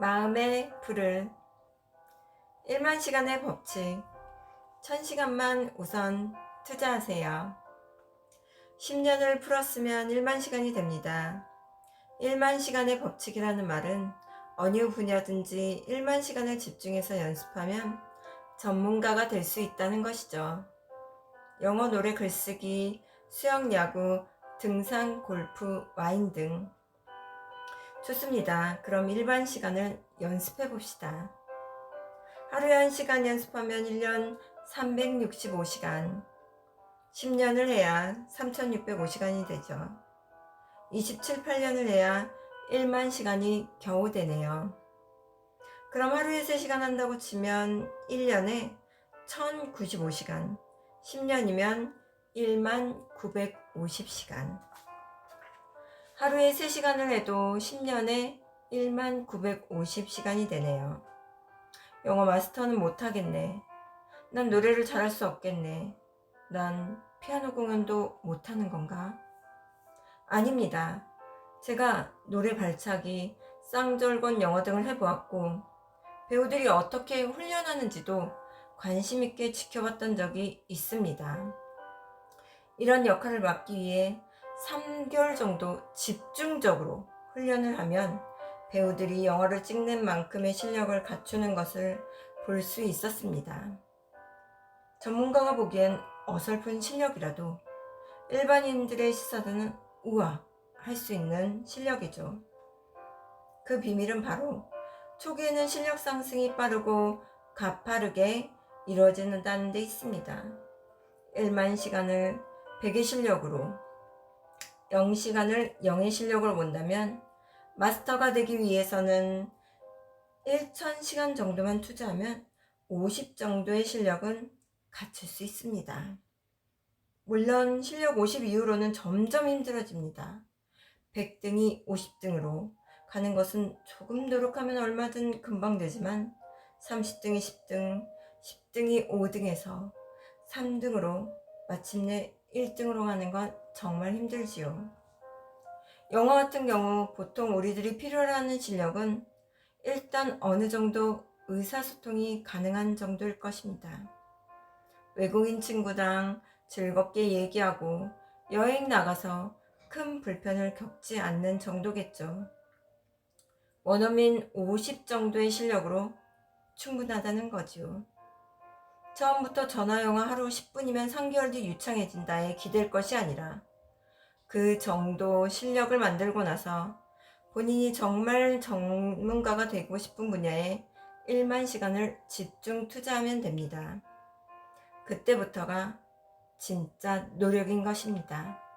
마음의 불을 1만 시간의 법칙 1000시간만 우선 투자하세요. 10년을 풀었으면 1만 시간이 됩니다. 1만 시간의 법칙이라는 말은 어느 분야든지 1만 시간을 집중해서 연습하면 전문가가 될 수 있다는 것이죠. 영어, 노래, 글쓰기, 수영, 야구, 등산, 골프, 와인 등. 좋습니다. 그럼 일반 시간을 연습해 봅시다. 하루에 1시간 연습하면 1년 365시간. 10년을 해야 3605시간이 되죠. 27, 8년을 해야 1만 시간이 겨우 되네요. 그럼 하루에 3시간 한다고 치면 1년에 1095시간. 10년이면 1만 950시간. 하루에 3시간을 해도 10년에 1만 950시간이 되네요. 영어 마스터는 못하겠네. 난 노래를 잘할 수 없겠네. 난 피아노 공연도 못하는 건가? 아닙니다. 제가 노래 발차기, 쌍절곤 영어 등을 해보았고, 배우들이 어떻게 훈련하는지도 관심 있게 지켜봤던 적이 있습니다. 이런 역할을 맡기 위해 3개월 정도 집중적으로 훈련을 하면 배우들이 영화를 찍는 만큼의 실력을 갖추는 것을 볼 수 있었습니다. 전문가가 보기엔 어설픈 실력이라도 일반인들의 시선은 우와 할 수 있는 실력이죠. 그 비밀은 바로 초기에는 실력 상승이 빠르고 가파르게 이루어지는다는 데 있습니다. 1만 시간을 100의 실력으로 0시간을 0의 실력으로 본다면 마스터가 되기 위해서는 1000시간 정도만 투자하면 50 정도의 실력은 갖출 수 있습니다. 물론 실력 50 이후로는 점점 힘들어집니다. 100등이 50등으로 가는 것은 조금 노력하면 얼마든 금방 되지만 30등이 10등, 10등이 5등에서 3등으로 마침내 1등으로 가는 건 정말 힘들지요. 영어 같은 경우 보통 우리들이 필요로 하는 실력은 일단 어느 정도 의사소통이 가능한 정도일 것입니다. 외국인 친구랑 즐겁게 얘기하고 여행 나가서 큰 불편을 겪지 않는 정도겠죠. 원어민 50 정도의 실력으로 충분하다는 거지요. 처음부터 전화영화 하루 10분이면 3개월 뒤 유창해진다에 기댈 것이 아니라 그 정도 실력을 만들고 나서 본인이 정말 전문가가 되고 싶은 분야에 1만 시간을 집중 투자하면 됩니다. 그때부터가 진짜 노력인 것입니다.